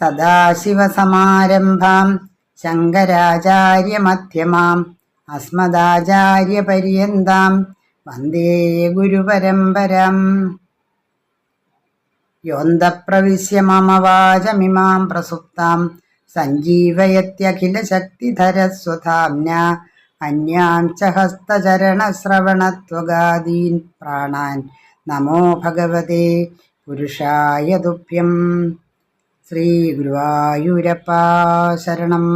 സദാശിവസമാരംഭാം ശങ്കരാചാര്യമധ്യമാം അസ്മദാചാര്യപര്യന്താം വന്ദേ ഗുരുപരമ്പരം. യോന്തപ്രവിശ്യ മമവാചമിമാം പ്രസുപ്താം സഞ്ജീവയത്യഖിലശക്തിധരസ്വധാമ്ന അന്യാം ച ഹസ്തചരണശ്രവണത്വഗാദീൻ പ്രാണാൻ. നമോ ഭഗവതേ പുരുഷായ തുഭ്യം ശ്രീ ഗുരുവായൂരപ്പ ശരണം.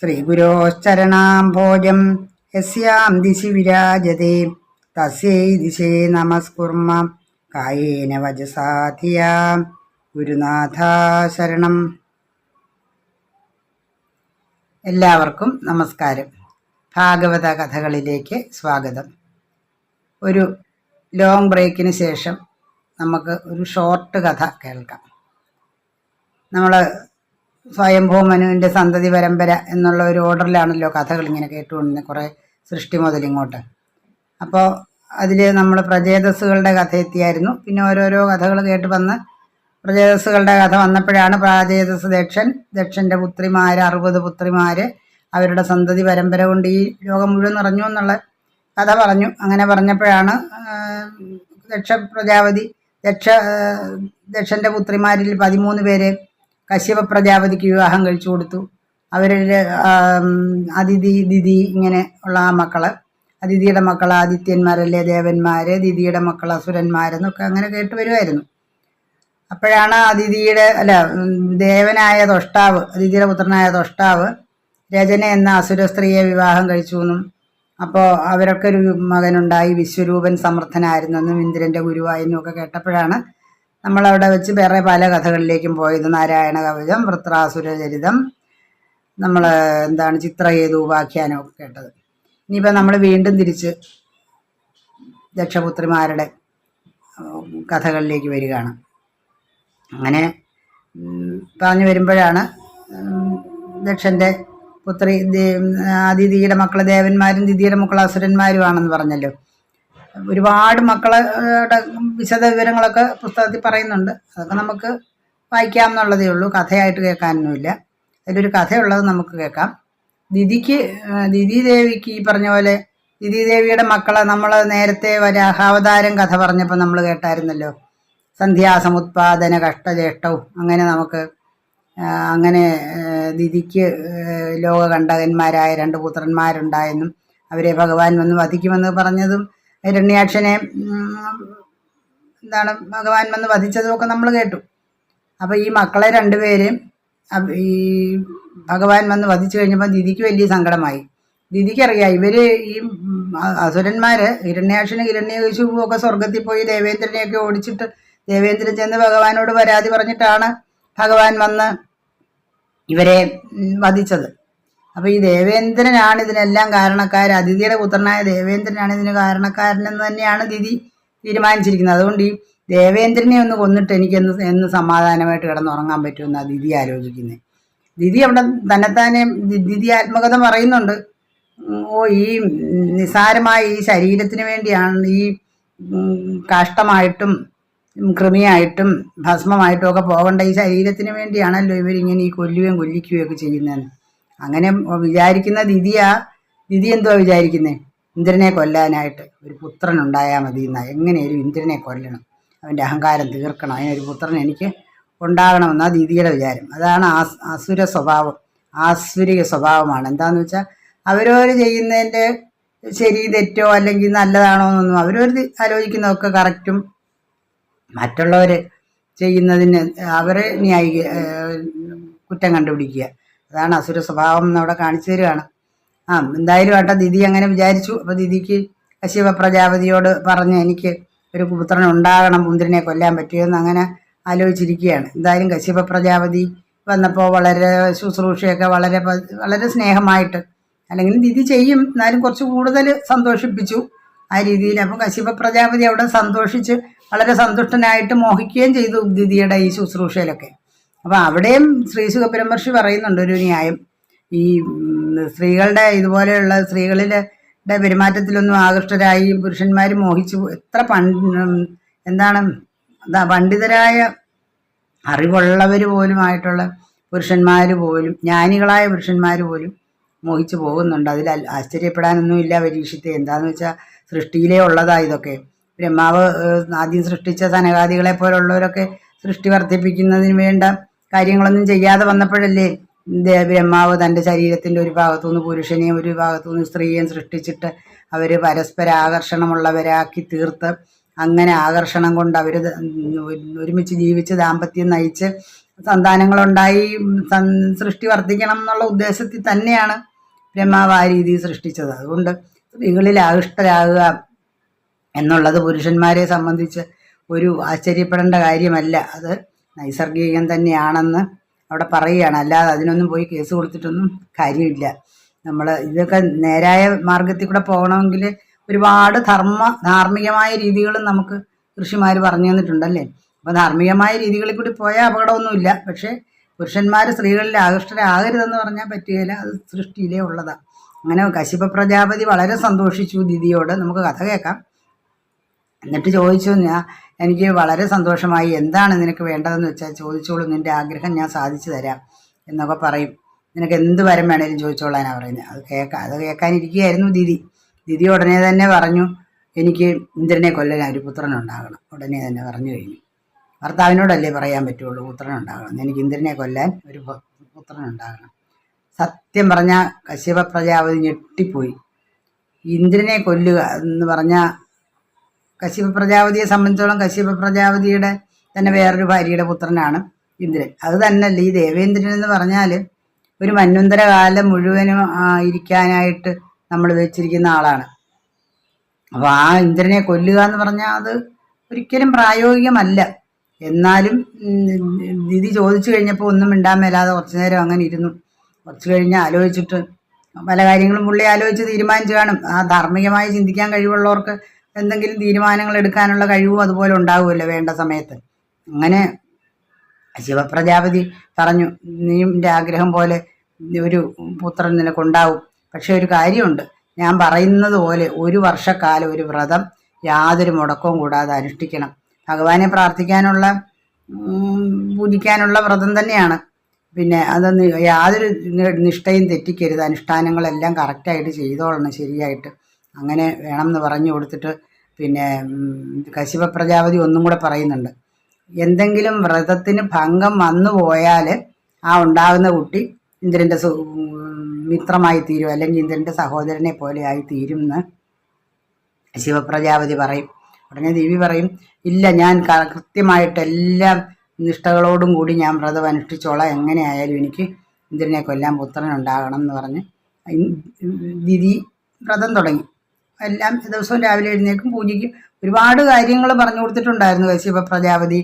ശ്രീ ഗുരോശ്ചരണാം ഭോജം യസ്യാം ദിശി വിരാജത്തെ തസ്യൈ ദിശേ നമസ്കുർമ്മ. കായേന വജസാധിയ ഗുരുനാഥ ശരണം. എല്ലാവർക്കും നമസ്കാരം. ഭാഗവത കഥകളിലേക്ക് സ്വാഗതം. ഒരു ലോങ് ബ്രേക്കിന് ശേഷം നമുക്ക് ഒരു ഷോർട്ട് കഥ കേൾക്കാം. നമ്മൾ സ്വയംഭൂ മനുവിന്റെ സന്തതി പരമ്പര എന്നുള്ള ഒരു ഓർഡറിലാണല്ലോ കഥകൾ ഇങ്ങനെ കേട്ടുകൊണ്ടിരുന്നത് കുറേ സൃഷ്ടി മുതൽ ഇങ്ങോട്ട്. അപ്പോൾ അതിൽ നമ്മൾ പ്രജേതസ്സുകളുടെ കഥ എത്തിയായിരുന്നു. പിന്നെ ഓരോരോ കഥകൾ കേട്ട് വന്ന് പ്രജേതസ്സുകളുടെ കഥ വന്നപ്പോഴാണ് പ്രാജേതസ് ദക്ഷൻ ദക്ഷന്റെ പുത്രിമാർ അറുപത് പുത്രിമാർ അവരുടെ സന്തതി പരമ്പര കൊണ്ട് ഈ ലോകം മുഴുവൻ നിറഞ്ഞു എന്നുള്ള കഥ പറഞ്ഞു. അങ്ങനെ പറഞ്ഞപ്പോഴാണ് ദക്ഷ പ്രജാപതി ദക്ഷ ദക്ഷന്റെ പുത്രിമാരിൽ പതിമൂന്ന് പേരെ കശ്യപ പ്രജാപതിക്ക് വിവാഹം കഴിച്ചു കൊടുത്തു. അവരുടെ അതിഥി ദിതി ഇങ്ങനെ ഉള്ള ആ മക്കൾ. അതിഥിയുടെ മക്കൾ ആദിത്യന്മാരല്ലേ ദേവന്മാര്? ദിതിയുടെ മക്കൾ അസുരന്മാരെന്നൊക്കെ അങ്ങനെ കേട്ട് വരുമായിരുന്നു അപ്പോഴാണ് അതിഥിയുടെ അല്ല ദേവനായ തൊഷ്ടാവ് അതിഥിയുടെ പുത്രനായ തൊഷ്ടാവ് രചന എന്ന അസുര സ്ത്രീയെ വിവാഹം കഴിച്ചു എന്നും അപ്പോൾ അവരൊക്കെ ഒരു മകനുണ്ടായി വിശ്വരൂപൻ സമർത്ഥനായിരുന്നെന്നും ഇന്ദ്രന്റെ ഗുരുവായെന്നും ഒക്കെ കേട്ടപ്പോഴാണ് നമ്മളവിടെ വെച്ച് വേറെ പല കഥകളിലേക്കും പോയത്. നാരായണ കവചം വൃത്രാസുരചരിതം നമ്മൾ എന്താണ് ചിത്രകേതു ഉപാഖ്യാനം ഒക്കെ കേട്ടത്. ഇനിയിപ്പോൾ നമ്മൾ വീണ്ടും തിരിച്ച് ദക്ഷപുത്രിമാരുടെ കഥകളിലേക്ക് വരികയാണ്. അങ്ങനെ പറഞ്ഞു വരുമ്പോഴാണ് ദക്ഷന്റെ പുത്രി അതിഥിയുടെ മക്കൾ ദേവന്മാരും ദിദിയുടെ മക്കൾ അസുരന്മാരുമാണെന്ന് പറഞ്ഞല്ലോ. ഒരുപാട് മക്കളുടെ വിശദ വിവരങ്ങളൊക്കെ പുസ്തകത്തിൽ പറയുന്നുണ്ട്. അതൊക്കെ നമുക്ക് വായിക്കാം എന്നുള്ളതേ ഉള്ളൂ. കഥയായിട്ട് കേൾക്കാനൊന്നുമില്ല. അതിലൊരു കഥയുള്ളത് നമുക്ക് കേൾക്കാം. ദിദിക്ക് ദിദി ദേവിക്ക് ഈ പറഞ്ഞ പോലെ ദിദി ദേവിയുടെ മക്കളെ നമ്മൾ നേരത്തെ വരാഹാവതാരം കഥ പറഞ്ഞപ്പോൾ നമ്മൾ കേട്ടായിരുന്നല്ലോ. സന്ധ്യാസമുത്പാദന കഷ്ടചേഷ്ടവും അങ്ങനെ നമുക്ക് അങ്ങനെ ദിദിക്ക് ലോകകണ്ടകന്മാരായ രണ്ട് പുത്രന്മാരുണ്ടായെന്നും അവരെ ഭഗവാൻ വന്ന് വധിക്കുമെന്ന് പറഞ്ഞതും രണ്യാക്ഷനെ എന്താണ് ഭഗവാൻ വന്ന് വധിച്ചതുമൊക്കെ നമ്മൾ കേട്ടു. അപ്പോൾ ഈ മക്കളെ രണ്ടുപേരെയും ഈ ഭഗവാൻ വന്ന് വധിച്ചു കഴിഞ്ഞപ്പോൾ ദിദിക്ക് വലിയ സങ്കടമായി. ദിദിക്കറിയാം ഇവർ ഈ അസുരന്മാർ ഹിരണ്യാക്ഷന് ഹിരണ്യകശുവും ഒക്കെ സ്വർഗത്തിൽ പോയി ദേവേന്ദ്രനെയൊക്കെ ഓടിച്ചിട്ട് ദേവേന്ദ്രൻ ചെന്ന് ഭഗവാനോട് പരാതി പറഞ്ഞിട്ടാണ് ഭഗവാൻ വന്ന് ഇവരെ വധിച്ചത്. അപ്പോൾ ഈ ദേവേന്ദ്രനാണ് ഇതിനെല്ലാം കാരണക്കാരൻ അതിഥിയുടെ പുത്രനായ ദേവേന്ദ്രനാണ് ഇതിന് കാരണക്കാരനെന്ന് തന്നെയാണ് ദിതി തീരുമാനിച്ചിരിക്കുന്നത്. അതുകൊണ്ട് ഈ ദേവേന്ദ്രനെ ഒന്ന് കൊന്നിട്ട് എനിക്ക് എന്ന് എന്ന് സമാധാനമായിട്ട് കിടന്നുറങ്ങാൻ പറ്റുമെന്നാണ് ദിതി ആലോചിക്കുന്നത്. ദിതി അവിടെ തന്നെത്താനെ ദിതി ആത്മകഥ പറയുന്നുണ്ട്. ഓ ഈ നിസാരമായ ഈ ശരീരത്തിന് വേണ്ടിയാണ് ഈ കാഷ്ടമായിട്ടും കൃമിയായിട്ടും ഭസ്മമായിട്ടും ഒക്കെ പോകേണ്ട ഈ ശരീരത്തിന് വേണ്ടിയാണല്ലോ ഇവരിങ്ങനെ ഈ കൊല്ലുകയും കൊല്ലിക്കുകയും ഒക്കെ ചെയ്യുന്നതെന്ന് അങ്ങനെ വിചാരിക്കുന്ന ദിതിയാ ദിതി എന്തുവാ വിചാരിക്കുന്നത് ഇന്ദ്രനെ കൊല്ലാനായിട്ട് ഒരു പുത്രൻ ഉണ്ടായാൽ മതി എന്നാ. എങ്ങനെയൊരു ഇന്ദ്രനെ കൊല്ലണം? അവന്റെ അഹങ്കാരം തീർക്കണം. അതിനൊരു പുത്രൻ എനിക്ക് ഉണ്ടാകണമെന്നാണ് ദിതിയുടെ വിചാരം. അതാണ് അസുര സ്വഭാവം. ആസുരിക സ്വഭാവമാണ്. എന്താണെന്ന് വെച്ചാൽ അവരവർ ചെയ്യുന്നതിന്റെ ശരി തെറ്റോ അല്ലെങ്കിൽ നല്ലതാണോ എന്നൊന്നും അവരവർ ആലോചിക്കുന്നതൊക്കെ കറക്റ്റും മറ്റുള്ളവർ ചെയ്യുന്നതിന് അവരെ ന്യായി കുറ്റം കണ്ടുപിടിക്കുക. അതാണ് അസുര സ്വഭാവം എന്നവിടെ കാണിച്ചു തരികയാണ് ആ എന്തായാലും ആട്ടെ ദിദി അങ്ങനെ വിചാരിച്ചു. അപ്പോൾ ദിദിക്ക് കശ്യപ പ്രജാപതിയോട് പറഞ്ഞ് എനിക്ക് ഒരു പുത്രൻ ഉണ്ടാകണം മുന്തിരിനെ കൊല്ലാൻ പറ്റിയെന്ന് അങ്ങനെ ആലോചിച്ചിരിക്കുകയാണ്. എന്തായാലും കശ്യപ പ്രജാപതി വന്നപ്പോൾ വളരെ ശുശ്രൂഷയൊക്കെ വളരെ വളരെ സ്നേഹമായിട്ട് അല്ലെങ്കിൽ ദിദി ചെയ്യും എന്നാലും കുറച്ച് കൂടുതൽ സന്തോഷിപ്പിച്ചു ആ രീതിയിൽ അപ്പം കശ്യപ പ്രജാപതി അവിടെ സന്തോഷിച്ച് വളരെ സന്തുഷ്ടനായിട്ട് മോഹിക്കുകയും ചെയ്തു ദിദിയുടെ ഈ ശുശ്രൂഷയിലൊക്കെ. അപ്പം അവിടെയും ശ്രീ സുഖപരമർഷി പറയുന്നുണ്ട് ഒരു ന്യായം. ഈ സ്ത്രീകളുടെ ഇതുപോലെയുള്ള സ്ത്രീകളിലെ പെരുമാറ്റത്തിലൊന്നും ആകൃഷ്ടരായി പുരുഷന്മാർ മോഹിച്ചു എത്ര പണ്ട് എന്താണ് പണ്ഡിതരായ അറിവുള്ളവർ പോലുമായിട്ടുള്ള പുരുഷന്മാർ പോലും ജ്ഞാനികളായ പുരുഷന്മാർ പോലും മോഹിച്ചു പോകുന്നുണ്ട്. അതിൽ ആശ്ചര്യപ്പെടാനൊന്നുമില്ല പരീക്ഷത്തെ എന്താണെന്ന് വെച്ചാൽ സൃഷ്ടിയിലേ ഉള്ളതാ ഇതൊക്കെ. ബ്രഹ്മാവ് ആദ്യം സൃഷ്ടിച്ച സനകാദികളെ പോലുള്ളവരൊക്കെ സൃഷ്ടി വർദ്ധിപ്പിക്കുന്നതിന് വേണ്ട കാര്യങ്ങളൊന്നും ചെയ്യാതെ വന്നപ്പോഴല്ലേ ബ്രഹ്മാവ് തന്റെ ശരീരത്തിന്റെ ഒരു ഭാഗത്തുനിന്ന് പുരുഷനെയും ഒരു ഭാഗത്തുനിന്ന് സ്ത്രീയെയും സൃഷ്ടിച്ചിട്ട് അവർ പരസ്പര ആകർഷണമുള്ളവരാക്കി തീർത്ത് അങ്ങനെ ആകർഷണം കൊണ്ട് അവർ ഒരുമിച്ച് ജീവിച്ച് ദാമ്പത്യം നയിച്ച് സന്താനങ്ങളുണ്ടായി സൃഷ്ടി വർദ്ധിക്കണം എന്നുള്ള ഉദ്ദേശത്തിൽ തന്നെയാണ് ബ്രഹ്മാവ് ആ രീതിയിൽ സൃഷ്ടിച്ചത്. അതുകൊണ്ട് സ്ത്രീകളിൽ ആകൃഷ്ടരാകുക എന്നുള്ളത് പുരുഷന്മാരെ സംബന്ധിച്ച് ഒരു ആശ്ചര്യപ്പെടേണ്ട കാര്യമല്ല. അത് നൈസർഗികം തന്നെയാണെന്ന് അവിടെ പറയുകയാണ്. അല്ലാതെ അതിനൊന്നും പോയി കേസ് കൊടുത്തിട്ടൊന്നും കാര്യമില്ല. നമ്മൾ ഇതൊക്കെ നേരായ മാർഗത്തിൽ കൂടെ പോകണമെങ്കിൽ ഒരുപാട് ധർമ്മ ധാർമ്മികമായ രീതികളും നമുക്ക് ഋഷിമാർ പറഞ്ഞു തന്നിട്ടുണ്ടല്ലേ? അപ്പോൾ ധാർമ്മികമായ രീതികളിൽ കൂടി പോയാൽ അപകടമൊന്നുമില്ല. പക്ഷേ പുരുഷന്മാർ സ്ത്രീകളിൽ ആകൃഷ്ടരാകരുതെന്ന് പറഞ്ഞാൽ പറ്റുകയില്ല. അത് സൃഷ്ടിയിലേ ഉള്ളതാണ്. അങ്ങനെ കശിപ പ്രജാപതി വളരെ സന്തോഷിച്ചു ദിദിയോട്. നമുക്ക് കഥ കേൾക്കാം. എന്നിട്ട് ചോദിച്ചു ഞാൻ എനിക്ക് വളരെ സന്തോഷമായി. എന്താണ് നിനക്ക് വേണ്ടതെന്ന് വെച്ചാൽ ചോദിച്ചോളൂ. നിന്റെ ആഗ്രഹം ഞാൻ സാധിച്ചു തരാം. എന്നൊക്കെ പറയും. നിനക്ക് എന്ത് വരം വേണേലും ചോദിച്ചോളാനാണ് പറയുന്നത് അത് കേൾക്കാം അത് കേൾക്കാനിരിക്കുകയായിരുന്നു ദിദി ദിദി ഉടനെ തന്നെ പറഞ്ഞു എനിക്ക് ഇന്ദ്രനെ കൊല്ലാൻ ഒരു പുത്രൻ ഉണ്ടാകണം. ഉടനെ തന്നെ പറഞ്ഞു കഴിഞ്ഞു. ഭർത്താവിനോടല്ലേ പറയാൻ പറ്റുള്ളൂ പുത്രൻ ഉണ്ടാകണം. എനിക്ക് ഇന്ദ്രനെ കൊല്ലാൻ ഒരു പുത്രൻ ഉണ്ടാകണം. സത്യം പറഞ്ഞാൽ കശ്യപ പ്രജാപതി ഞെട്ടിപ്പോയി. ഇന്ദ്രനെ കൊല്ലുക എന്ന് പറഞ്ഞാൽ കശ്യപ പ്രജാപതിയെ സംബന്ധിച്ചോളം കശ്യപ പ്രജാപതിയുടെ തന്നെ വേറൊരു ഭാര്യയുടെ പുത്രനാണ് ഇന്ദ്രൻ. അത് തന്നെയല്ല ഈ ദേവേന്ദ്രൻ എന്ന് പറഞ്ഞാൽ ഒരു മന്വന്തര കാലം മുഴുവനും ഇരിക്കാനായിട്ട് നമ്മൾ വെച്ചിരിക്കുന്ന ആളാണ്. അപ്പോൾ ആ ഇന്ദ്രനെ കൊല്ലുക എന്ന് പറഞ്ഞാൽ അത് ഒരിക്കലും പ്രായോഗികമല്ല. എന്നാലും ദിതി ചോദിച്ചു കഴിഞ്ഞപ്പോൾ ഒന്നും മിണ്ടാൻ മേലാതെ കുറച്ചു നേരം അങ്ങനെ ഇരുന്നു. കുറച്ച് കഴിഞ്ഞ് ആലോചിച്ചിട്ട് പല കാര്യങ്ങളും പുള്ളി ആലോചിച്ച് തീരുമാനിച്ചു കാണും. ആ ധാർമ്മികമായി ചിന്തിക്കാൻ കഴിവുള്ളവർക്ക് എന്തെങ്കിലും തീരുമാനങ്ങൾ എടുക്കാനുള്ള കഴിവും അതുപോലെ ഉണ്ടാവുമല്ലോ വേണ്ട സമയത്ത്. അങ്ങനെ ശിവപ്രജാപതി പറഞ്ഞു നീന്റെ ആഗ്രഹം പോലെ ഒരു പുത്രൻ നിനക്കുണ്ടാവും പക്ഷെ ഒരു കാര്യമുണ്ട്. ഞാൻ പറയുന്നത് പോലെ ഒരു വർഷക്കാലം ഒരു വ്രതം യാതൊരു മുടക്കവും കൂടാതെ അനുഷ്ഠിക്കണം. ഭഗവാനെ പ്രാർത്ഥിക്കാനുള്ള പൂജിക്കാനുള്ള വ്രതം തന്നെയാണ്. പിന്നെ അത് യാതൊരു നിഷ്ഠയും തെറ്റിക്കരുത്. അനുഷ്ഠാനങ്ങളെല്ലാം കറക്റ്റായിട്ട് ചെയ്തോളണം ശരിയായിട്ട്. അങ്ങനെ വേണം എന്ന് പറഞ്ഞു കൊടുത്തിട്ട് പിന്നെ കശിപ പ്രജാപതി ഒന്നും കൂടെ പറയുന്നുണ്ട്. എന്തെങ്കിലും വ്രതത്തിന് ഭംഗം വന്നു പോയാൽ ആ ഉണ്ടാകുന്ന കുട്ടി ഇന്ദ്രന്റെ മിത്രമായി തീരും. അല്ലെങ്കിൽ ഇന്ദ്രന്റെ സഹോദരനെ പോലെ ആയി തീരും എന്ന് ശിവപ്രജാപതി പറയും. ഉടനെ ദേവി പറയും ഇല്ല ഞാൻ കൃത്യമായിട്ട് എല്ലാ നിഷ്ഠകളോടും കൂടി ഞാൻ വ്രതം അനുഷ്ഠിച്ചോളാം. എങ്ങനെയായാലും എനിക്ക് ഇന്ദ്രനെ കൊല്ലാൻ പുത്രൻ ഉണ്ടാകണം എന്ന് പറഞ്ഞ് ദിതി വ്രതം തുടങ്ങി. എല്ലാം ദിവസവും രാവിലെ എഴുന്നേക്കും പൂജയ്ക്കും ഒരുപാട് കാര്യങ്ങൾ പറഞ്ഞു കൊടുത്തിട്ടുണ്ടായിരുന്നു കശ്യപ പ്രജാപതി.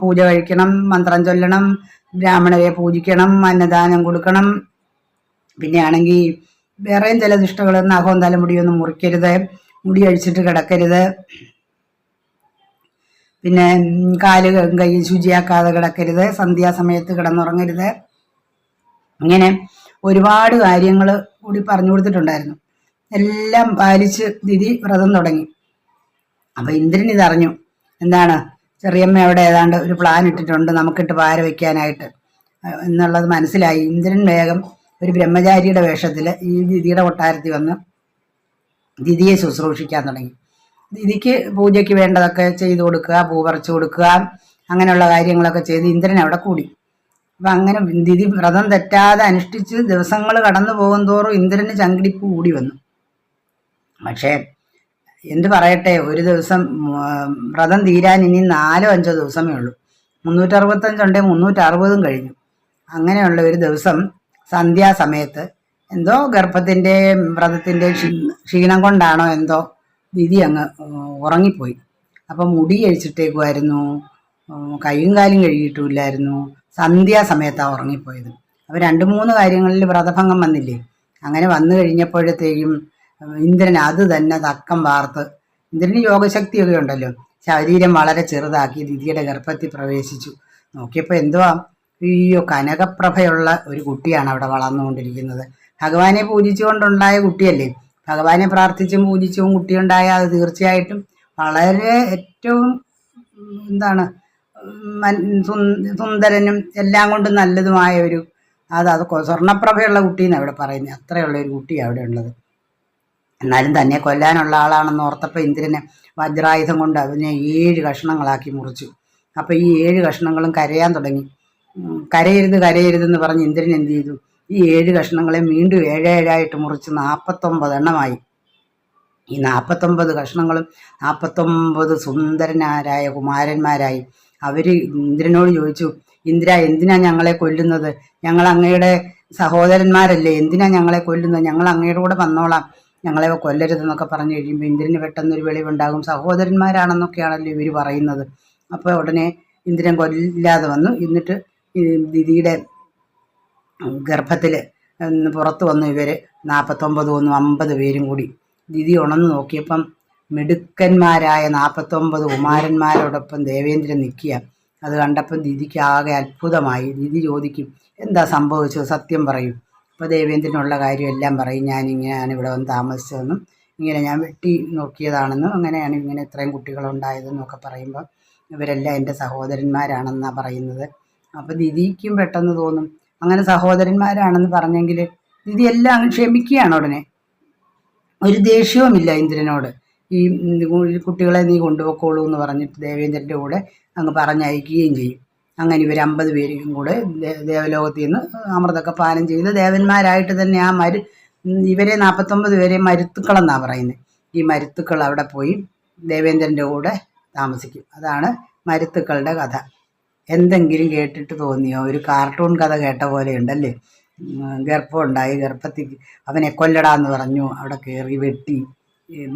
പൂജ കഴിക്കണം മന്ത്രം ചൊല്ലണം ബ്രാഹ്മണരെ പൂജിക്കണം അന്നദാനം കൊടുക്കണം. പിന്നെ ആണെങ്കിൽ വേറെയും ചില ദുഷ്ടകൾ നഖവും തലമുടിയൊന്നും മുറിക്കരുത് മുടി അഴിച്ചിട്ട് കിടക്കരുത്. പിന്നെ കാൽ കൈ ശുചിയാക്കാതെ കിടക്കരുത് സന്ധ്യാസമയത്ത് കിടന്നുറങ്ങരുത്. ഇങ്ങനെ ഒരുപാട് കാര്യങ്ങൾ കൂടി പറഞ്ഞു കൊടുത്തിട്ടുണ്ടായിരുന്നു. എല്ലാം പാലിച്ച് ദിതി വ്രതം തുടങ്ങി. അപ്പൊ ഇന്ദ്രൻ ഇതറിഞ്ഞു. എന്താണ്? ചെറിയമ്മ അവിടെ ഏതാണ്ട് ഒരു പ്ലാൻ ഇട്ടിട്ടുണ്ട് നമുക്കിട്ട് പാര വെക്കാനായിട്ട്. എന്നുള്ളത് മനസ്സിലായി. ഇന്ദ്രൻ വേഗം ഒരു ബ്രഹ്മചാരിയുടെ വേഷത്തിൽ ഈ ദിതിയുടെ കൊട്ടാരത്തിൽ വന്ന് ദിതിയെ ശുശ്രൂഷിക്കാൻ തുടങ്ങി. ദിതിക്ക് പൂജയ്ക്ക് വേണ്ടതൊക്കെ ചെയ്തു കൊടുക്കുക പൂ പറിച്ചു കൊടുക്കുക അങ്ങനെയുള്ള കാര്യങ്ങളൊക്കെ ചെയ്ത് ഇന്ദ്രൻ അവിടെ കൂടി. അപ്പം അങ്ങനെ ദിതി വ്രതം തെറ്റാതെ അനുഷ്ഠിച്ച് ദിവസങ്ങൾ കടന്നു പോകും തോറും ഇന്ദ്രന് ചങ്കിടിപ്പ് കൂടി വന്നു. പക്ഷേ എന്ത് പറയട്ടെ ഒരു ദിവസം വ്രതം തീരാൻ ഇനി നാലോ അഞ്ചോ ദിവസമേ ഉള്ളൂ. മുന്നൂറ്ററുപത്തഞ്ചുണ്ടേ മുന്നൂറ്ററുപതും കഴിഞ്ഞു. അങ്ങനെയുള്ള ഒരു ദിവസം സന്ധ്യാസമയത്ത് എന്തോ ഗർഭത്തിന്റെ വ്രതത്തിന്റെ ക്ഷീണം കൊണ്ടാണോ എന്തോ ദിതി അങ്ങ് ഉറങ്ങിപ്പോയി. അപ്പം മുടി കഴിച്ചിട്ടേക്കുമായിരുന്നു കൈയും കാലും കഴുകിയിട്ടുമില്ലായിരുന്നു. സന്ധ്യാസമയത്താണ് ഉറങ്ങിപ്പോയത്. അപ്പോൾ രണ്ട് മൂന്ന് കാര്യങ്ങളിൽ വ്രതഭംഗം വന്നില്ലേ? അങ്ങനെ വന്നു കഴിഞ്ഞപ്പോഴത്തേക്കും ഇന്ദ്രൻ അത് തന്നെ തക്കം വാർത്ത്. ഇന്ദ്രന് യോഗശക്തിയൊക്കെ ഉണ്ടല്ലോ. ശരീരം വളരെ ചെറുതാക്കി ദിതിയുടെ ഗർഭത്തിൽ പ്രവേശിച്ചു. നോക്കിയപ്പോൾ എന്തുവാ? അയ്യോ കനകപ്രഭയുള്ള ഒരു കുട്ടിയാണ് അവിടെ വളർന്നുകൊണ്ടിരിക്കുന്നത്. ഭഗവാനെ പൂജിച്ചുകൊണ്ടുണ്ടായ കുട്ടിയല്ലേ? ഭഗവാനെ പ്രാർത്ഥിച്ചും പൂജിച്ചും കുട്ടിയുണ്ടായ അത് തീർച്ചയായിട്ടും വളരെ ഏറ്റവും എന്താണ് സുന്ദരനും എല്ലാം കൊണ്ടും നല്ലതുമായ ഒരു അത് അത് സ്വർണപ്രഭയുള്ള കുട്ടിയെന്നാണ് അവിടെ പറയുന്നത് അത്രയുള്ള ഒരു കുട്ടിയാണ് അവിടെ ഉള്ളത്. എന്നാലും തന്നെ കൊല്ലാനുള്ള ആളാണെന്ന് ഓർത്തപ്പോൾ ഇന്ദ്രനെ വജ്രായുധം കൊണ്ട് അതിനെ ഏഴ് കഷ്ണങ്ങളാക്കി മുറിച്ചു. അപ്പോൾ ഈ ഏഴ് കഷ്ണങ്ങളും കരയാൻ തുടങ്ങി. കരയരുത് കരയരുതെന്ന് പറഞ്ഞ് ഇന്ദ്രൻ എന്ത് ചെയ്തു? ഈ ഏഴ് കഷ്ണങ്ങളെ വീണ്ടും ഏഴേഴായിട്ട് മുറിച്ച് നാൽപ്പത്തൊമ്പത് എണ്ണമായി. ഈ നാൽപ്പത്തൊമ്പത് കഷ്ണങ്ങളും നാൽപ്പത്തൊമ്പത് സുന്ദരനാരായ കുമാരന്മാരായി. അവർ ഇന്ദ്രനോട് ചോദിച്ചു ഇന്ദ്ര എന്തിനാ ഞങ്ങളെ കൊല്ലുന്നത്? ഞങ്ങൾ അങ്ങയുടെ സഹോദരന്മാരല്ലേ. എന്തിനാ ഞങ്ങളെ കൊല്ലുന്നത്? ഞങ്ങൾ അങ്ങയുടെ കൂടെ വന്നോളാം. ഞങ്ങളെ കൊല്ലരുതെന്നൊക്കെ പറഞ്ഞു കഴിയുമ്പോൾ ഇന്ദ്രന് പെട്ടെന്നൊരു വെളിവുണ്ടാകും. സഹോദരന്മാരാണെന്നൊക്കെയാണല്ലോ ഇവർ പറയുന്നത്. അപ്പോൾ ഉടനെ ഇന്ദ്രൻ കൊല്ലാതെ വന്നു. എന്നിട്ട് ദിദിയുടെ ഗർഭത്തിൽ പുറത്ത് വന്നു ഇവർ നാൽപ്പത്തൊമ്പത് ഒന്നും അമ്പത് പേരും കൂടി. ദിദി ഉണന്ന് നോക്കിയപ്പം മിടുക്കന്മാരായ നാൽപ്പത്തൊമ്പത് കുമാരന്മാരോടൊപ്പം ദേവേന്ദ്രൻ നിൽക്കുക. അത് കണ്ടപ്പം ദിദിക്ക് ആകെ അത്ഭുതമായി. ദിദി ചോദിക്കും എന്താ സംഭവിച്ചത്? സത്യം പറയും. അപ്പോൾ ദേവേന്ദ്രനുള്ള കാര്യമെല്ലാം പറയും. ഞാനിങ്ങനെയാണ് ഇവിടെ വന്ന് താമസിച്ചതെന്നും ഇങ്ങനെ ഞാൻ വെട്ടി നോക്കിയതാണെന്നും അങ്ങനെയാണ് ഇങ്ങനെ ഇത്രയും കുട്ടികളുണ്ടായതെന്നും ഒക്കെ പറയുമ്പോൾ ഇവരെല്ലാം എന്റെ സഹോദരന്മാരാണെന്നാണ് പറയുന്നത്. അപ്പോൾ ദിദിക്കും പെട്ടെന്ന് തോന്നും അങ്ങനെ സഹോദരന്മാരാണെന്ന് പറഞ്ഞെങ്കിൽ ദിദി എല്ലാം ക്ഷമിക്കുകയാണ് ഉടനെ. ഒരു ദേഷ്യവുമില്ല ഇന്ദ്രനോട്. ഈ കുട്ടികളെ നീ കൊണ്ടുപോയിക്കോളൂ എന്ന് പറഞ്ഞിട്ട് ദേവേന്ദ്രന്റെ കൂടെ അങ്ങ് പറഞ്ഞയക്കുകയും ചെയ്യും. അങ്ങനെ ഇവർ അമ്പത് പേരും കൂടെ ദേവലോകത്തിൽ നിന്ന് അമൃതൊക്കെ പാനം ചെയ്ത് ദേവന്മാരായിട്ട് തന്നെ ആ മരു ഇവരെ നാൽപ്പത്തൊമ്പത് പേരെ മരുത്തുക്കളെന്നാണ് പറയുന്നത് ഈ മരുത്തുക്കൾ അവിടെ പോയി ദേവേന്ദ്രന്റെ കൂടെ താമസിക്കും. അതാണ് മരുത്തുക്കളുടെ കഥ. എന്തെങ്കിലും കേട്ടിട്ട് തോന്നിയോ? ഒരു കാർട്ടൂൺ കഥ കേട്ട പോലെ ഉണ്ടല്ലേ? ഗർഭം ഉണ്ടായി ഗർഭത്തിൽ അവനെ കൊല്ലടാന്ന് പറഞ്ഞു അവിടെ കയറി വെട്ടി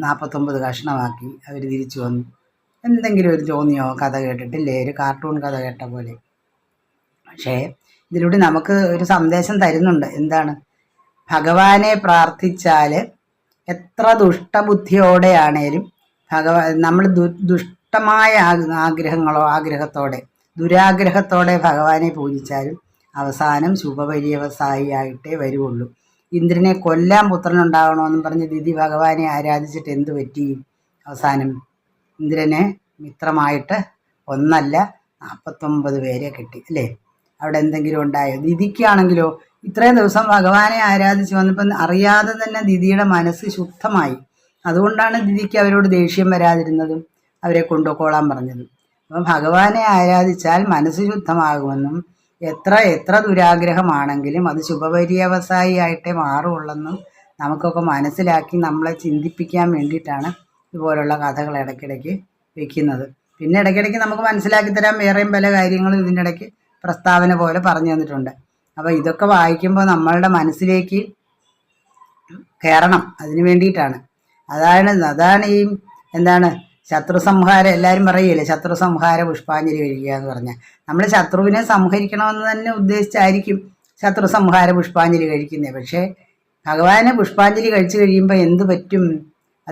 നാൽപ്പത്തൊമ്പത് കഷ്ണമാക്കി അവർ തിരിച്ചു വന്നു. എന്തെങ്കിലും ഒരു തോന്നിയോ കഥ കേട്ടിട്ടില്ലേ? ഒരു കാർട്ടൂൺ കഥ കേട്ട പോലെ. പക്ഷേ ഇതിലൂടെ നമുക്ക് ഒരു സന്ദേശം തരുന്നുണ്ട്. എന്താണ്? ഭഗവാനെ പ്രാർത്ഥിച്ചാൽ എത്ര ദുഷ്ടബുദ്ധിയോടെയാണേലും ഭഗവാൻ നമ്മൾ ദു ദുഷ്ടമായ ആഗ്രഹങ്ങളോ ആഗ്രഹത്തോടെ ദുരാഗ്രഹത്തോടെ ഭഗവാനെ പൂജിച്ചാലും അവസാനം ശുഭപര്യവസായിട്ടേ വരുള്ളൂ ഇന്ദ്രനെ കൊല്ലാൻ പുത്രനുണ്ടാകണമെന്നും പറഞ്ഞ് ദിതി ഭഗവാനെ ആരാധിച്ചിട്ട് എന്ത് പറ്റി? അവസാനം ഇന്ദ്രനെ മിത്രമായിട്ട് ഒന്നല്ല നാൽപ്പത്തൊമ്പത് പേരെ കിട്ടി അല്ലേ? അവിടെ എന്തെങ്കിലും ഉണ്ടായോ? ദിതിക്കാണെങ്കിലോ ഇത്രയും ദിവസം ഭഗവാനെ ആരാധിച്ച് വന്നപ്പോൾ അറിയാതെ തന്നെ ദിദിയുടെ മനസ്സ് ശുദ്ധമായി. അതുകൊണ്ടാണ് ദിദിക്ക് അവരോട് ദേഷ്യം വരാതിരുന്നതും അവരെ കൊണ്ടുപോയിക്കോളാൻ പറഞ്ഞതും. അപ്പം ഭഗവാനെ ആരാധിച്ചാൽ മനസ്സ് ശുദ്ധമാകുമെന്നും എത്ര എത്ര ദുരാഗ്രഹമാണെങ്കിലും അത് ശുഭപര്യവസായിയായിട്ടേ മാറുള്ളെന്നും നമുക്കൊക്കെ മനസ്സിലാക്കി നമ്മളെ ചിന്തിപ്പിക്കാൻ വേണ്ടിയിട്ടാണ് ഇതുപോലുള്ള കഥകൾ ഇടയ്ക്കിടയ്ക്ക് വെക്കുന്നത്. പിന്നെ ഇടയ്ക്കിടയ്ക്ക് നമുക്ക് മനസ്സിലാക്കി തരാൻ വേറെയും പല കാര്യങ്ങളും ഇതിന്റെ ഇടയ്ക്ക് പ്രസ്താവന പോലെ പറഞ്ഞു തന്നിട്ടുണ്ട്. അപ്പോൾ ഇതൊക്കെ വായിക്കുമ്പോൾ നമ്മളുടെ മനസ്സിലേക്ക് കയറണം അതിന് വേണ്ടിയിട്ടാണ്. അതാണ് അതാണ് ഈ എന്താണ് ശത്രു സംഹാരം എല്ലാവരും പറയില്ലേ ശത്രു സംഹാര പുഷ്പാഞ്ജലി കഴിക്കുക എന്ന് പറഞ്ഞാൽ. നമ്മൾ ശത്രുവിനെ സംഹരിക്കണമെന്ന് തന്നെ ഉദ്ദേശിച്ചായിരിക്കും ശത്രു സംഹാര പുഷ്പാഞ്ജലി കഴിക്കുന്നത്. പക്ഷേ ഭഗവാനെ പുഷ്പാഞ്ജലി കഴിച്ചു കഴിയുമ്പോൾ എന്ത് പറ്റും?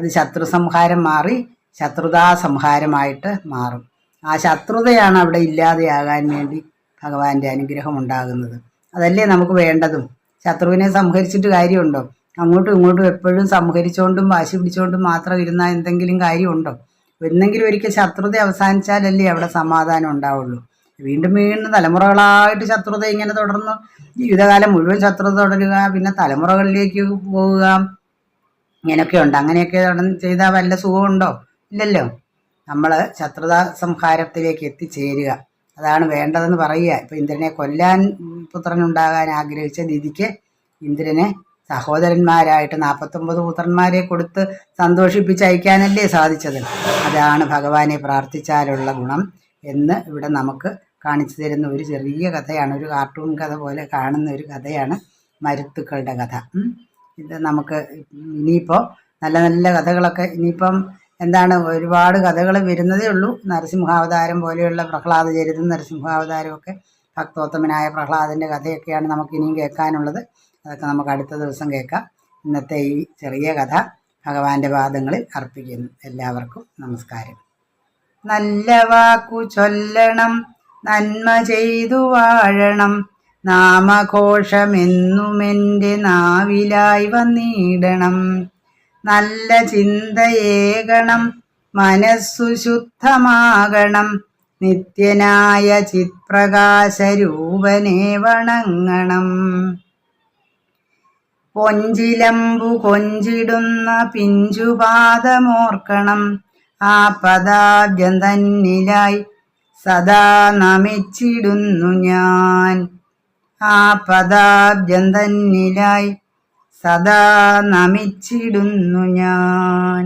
അത് ശത്രു സംഹാരം മാറി ശത്രുതാ സംഹാരമായിട്ട് മാറും. ആ ശത്രുതയാണ് അവിടെ ഇല്ലാതെയാകാൻ വേണ്ടി ഭഗവാന്റെ അനുഗ്രഹം ഉണ്ടാകുന്നത് അതല്ലേ നമുക്ക് വേണ്ടതും? ശത്രുവിനെ സംഹരിച്ചിട്ട് കാര്യമുണ്ടോ? അങ്ങോട്ടും ഇങ്ങോട്ടും എപ്പോഴും സംഹരിച്ചുകൊണ്ടും വാശി പിടിച്ചുകൊണ്ടും മാത്രം ഇരുന്നാൽ എന്തെങ്കിലും കാര്യമുണ്ടോ? എന്നെങ്കിലും ഒരിക്കൽ ശത്രുത അവസാനിച്ചാലല്ലേ അവിടെ സമാധാനം ഉണ്ടാവുള്ളൂ. വീണ്ടും വീണ്ടും തലമുറകളായിട്ട് ശത്രുത ഇങ്ങനെ തുടർന്ന്. ജീവിതകാലം മുഴുവൻ ശത്രുത തുടരുക പിന്നെ തലമുറകളിലേക്ക് പോവുക ഇങ്ങനെയൊക്കെ ഉണ്ട്. അങ്ങനെയൊക്കെ ചെയ്താൽ വല്ല സുഖമുണ്ടോ? ഇല്ലല്ലോ. നമ്മൾ ശത്രുത സംഹാരത്തിലേക്ക് എത്തിച്ചേരുക. അതാണ് വേണ്ടതെന്ന് പറയുക. ഇപ്പം ഇന്ദ്രനെ കൊല്ലാൻ പുത്രനുണ്ടാകാൻ ആഗ്രഹിച്ച ദിതിക്ക് ഇന്ദ്രനെ സഹോദരന്മാരായിട്ട് നാൽപ്പത്തൊമ്പത് പുത്രന്മാരെ കൊടുത്ത് സന്തോഷിപ്പിച്ച് അയക്കാനല്ലേ സാധിച്ചത്. അതാണ് ഭഗവാനെ പ്രാർത്ഥിച്ചാലുള്ള ഗുണം എന്ന് ഇവിടെ നമുക്ക് കാണിച്ചു തരുന്ന ഒരു ചെറിയ കഥയാണ്. ഒരു കാർട്ടൂൺ കഥ പോലെ കാണുന്ന ഒരു കഥയാണ് മരുത്തുക്കളുടെ കഥ. ഇത് നമുക്ക് ഇനിയിപ്പോൾ നല്ല നല്ല കഥകളൊക്കെ ഇനിയിപ്പം എന്താണ് ഒരുപാട് കഥകൾ വരുന്നതേ ഉള്ളൂ. നരസിംഹാവതാരം പോലെയുള്ള പ്രഹ്ലാദ ചരിതം നരസിംഹാവതാരമൊക്കെ ഭക്തോത്തമനായ പ്രഹ്ലാദന്റെ കഥയൊക്കെയാണ് നമുക്ക് ഇനിയും കേൾക്കാനുള്ളത്. അതൊക്കെ നമുക്ക് അടുത്ത ദിവസം കേൾക്കാം. ഇന്നത്തെ ഈ ചെറിയ കഥ ഭഗവാന്റെ പാദങ്ങളിൽ അർപ്പിക്കുന്നു. എല്ലാവർക്കും നമസ്കാരം. നല്ല വാക്കു ചൊല്ലണം നന്മ ചെയ്തു വാഴണം. നാമഘോഷമെന്നുമെന്റെ നാവിലായി വന്നിടണം. നല്ല ചിന്തയേകണം മനസ്സു ശുദ്ധമാകണം. നിത്യനായ ചിത്പ്രകാശരൂപനെ വണങ്ങണം. കൊഞ്ചിലമ്പു കൊഞ്ചിടുന്ന പിഞ്ചുപാദമോർക്കണം. ആ പദാബ്ജം തന്നിലായി സദാ നമിച്ചിടുന്നു ഞാൻ. ആ പദാബ്ജം തന്നിലായി സദാ നമിച്ചിടുന്നു ഞാൻ.